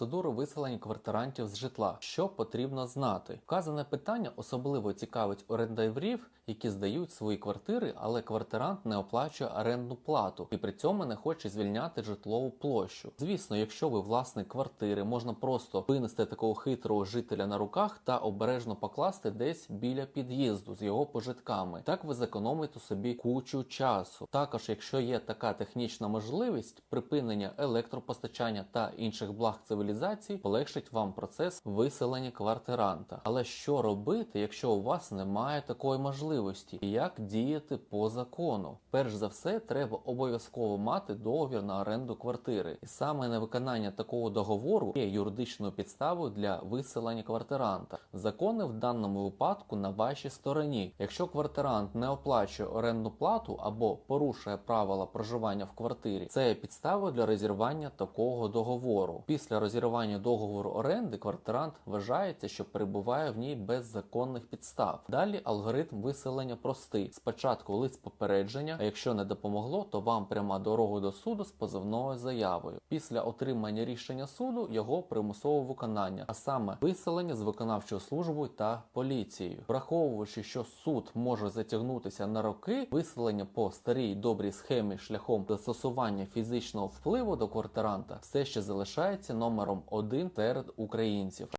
процедуру виселення квартирантів з житла. Що потрібно знати? Вказане питання особливо цікавить орендарів, які здають свої квартири, але квартирант не оплачує орендну плату і при цьому не хоче звільняти житлову площу. Звісно, якщо ви власник квартири, можна просто винести такого хитрого жителя на руках та обережно покласти десь біля під'їзду з його пожитками. Так ви зекономите собі кучу часу. Також, якщо є така технічна можливість, припинення електропостачання та інших благ цивілізації полегшить вам процес виселення квартиранта. Але що робити, якщо у вас немає такої можливості? Як діяти по закону? Перш за все, треба обов'язково мати договір на оренду квартири, і саме невиконання такого договору є юридичною підставою для виселення квартиранта. Закони в даному випадку на вашій стороні. Якщо квартирант не оплачує орендну плату або порушує правила проживання в квартирі, це є підставою для розірвання такого договору. Після розірвання договору оренди квартирант вважається, що перебуває в ній без законних підстав. Далі алгоритм виселення простий. Спочатку лист попередження, а якщо не допомогло, то вам пряма дорога до суду з позовною заявою. Після отримання рішення суду його примусове виконання, а саме виселення з виконавчою службою та поліцією. Враховуючи, що суд може затягнутися на роки, виселення по старій добрій схемі шляхом застосування фізичного впливу до квартиранта все ще залишається номером один серед українців.